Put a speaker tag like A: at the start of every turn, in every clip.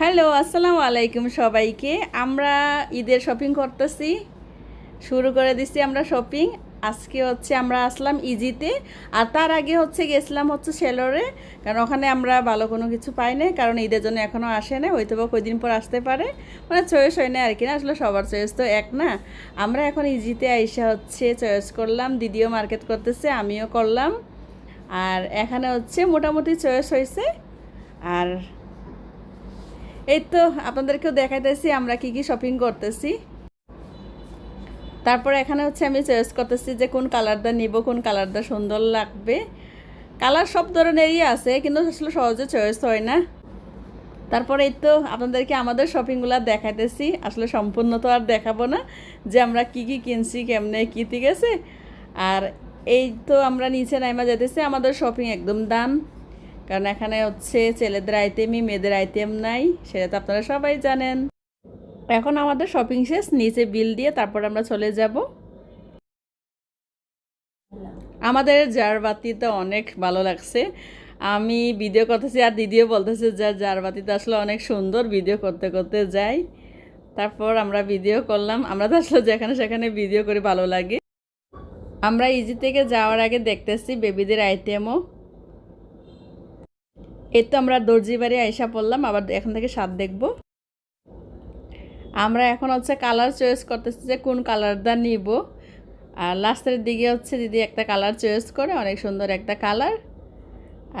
A: Hello, আসসালামু আলাইকুম সবাইকে। আমরা ঈদের শপিং করতেছি। শুরু করে দিচ্ছি আমরা শপিং আজকে হচ্ছে আমরা আসলাম ইজিতে। আর তার আগে হচ্ছে গেছিলাম হচ্ছে সেলরে। কারণ ওখানে আমরা ভালো কোনো কিছু পাই না কারণ ঈদের জন্য এখনও আসে না হয়তো বা কদিন পর আসতে পারে। মানে চয়েস হয় না আর কি না, আসলে সবার চয়েস তো এক না। আমরা এখন ইজিতে আইসা হচ্ছে চয়েস করলাম। দিদিও মার্কেট করতেছে, আমিও করলাম। আর এখানে হচ্ছে মোটামুটি চয়েস হয়েছে আর এই তো আপনাদেরকেও দেখাইতেছি, আমরা কি কি শপিং করতেছি। তারপর এখানে হচ্ছে আমি চয়েস করতেছি যে কোন কালারটা নিব, কোন কালারটা সুন্দর লাগবে। কালার সব ধরনেরই আছে, কিন্তু আসলে সহজে চয়েস হয় না। তারপরে এই তো আপনাদেরকে আমাদের শপিংগুলো দেখাইতেছি, আসলে সম্পূর্ণ তো আর দেখাবো না, যে আমরা কি কি কিনছি, কেমনে কি ঠিক আছে। আর এই তো আমরা নিচে নাইমা যেতেছি আমাদের শপিং একদম দান কারণ এখানে হচ্ছে ছেলেদের আইটেমই মেয়েদের আইটেম নাই, সেটা তো আপনারা সবাই জানেন। এখন আমাদের শপিং শেষ, নিচে বিল দিয়ে তারপর আমরা চলে যাব। আমাদের জার বাতিতে অনেক ভালো লাগছে। আমি ভিডিও করতেছি আর দিদিও বলতেছে যে জার বাতিতে আসলে অনেক সুন্দর ভিডিও করতে করতে যাই। তারপর আমরা ভিডিও করলাম। আমরা তো আসলে যেখানে সেখানে ভিডিও করে, ভালো লাগে। আমরা ইজি থেকে যাওয়ার আগে দেখতেছি বেবিদের আইটেমও এই তো আমরা দর্জি বাড়ি আইসা পড়লাম, আবার এখান থেকে স্বাদ দেখব। আমরা এখন হচ্ছে কালার চয়েস করতেছি যে কোন কালারটা নিব। আর লাস্টের দিকে হচ্ছে দিদি একটা কালার চয়েস করে, অনেক সুন্দর একটা কালার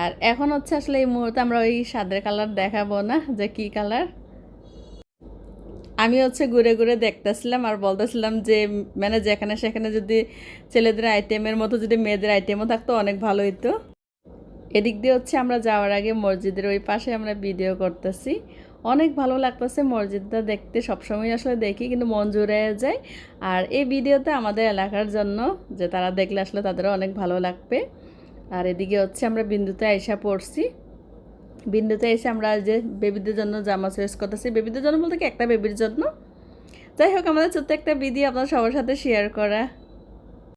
A: আর এখন হচ্ছে আসলে এই মুহূর্তে আমরা ওই স্বাদের কালার দেখাবো না যে কি কালার আমি হচ্ছে ঘুরে ঘুরে দেখতেছিলাম আর বলতেছিলাম যে মানে যেখানে সেখানে যদি ছেলেদের আইটেমের মতো, যদি মেয়েদের আইটেমও থাকতো, অনেক ভালো হতো এদিক দিয়ে হচ্ছে আমরা যাওয়ার আগে মসজিদের ওই পাশে আমরা ভিডিও করতেছি। অনেক ভালো লাগতেছে মসজিদটা দেখতে, সবসময় আসলে দেখি, কিন্তু মন জুড়ে যায়। আর এই ভিডিওতে আমাদের এলাকার জন্য যে তারা দেখলে আসলে তাদেরও অনেক ভালো লাগবে। আর এদিকে হচ্ছে আমরা বিন্দুতে আইসা পড়ছি। বিন্দুতে এসে আমরা যে বেবিদের জন্য জামা চয়েস করতেছি বেবিদের জন্য বলতে কি একটা বেবির জন্য? যাই হোক, আমাদের ছোট্ট একটা ভিডিও আপনার সবার সাথে শেয়ার করা।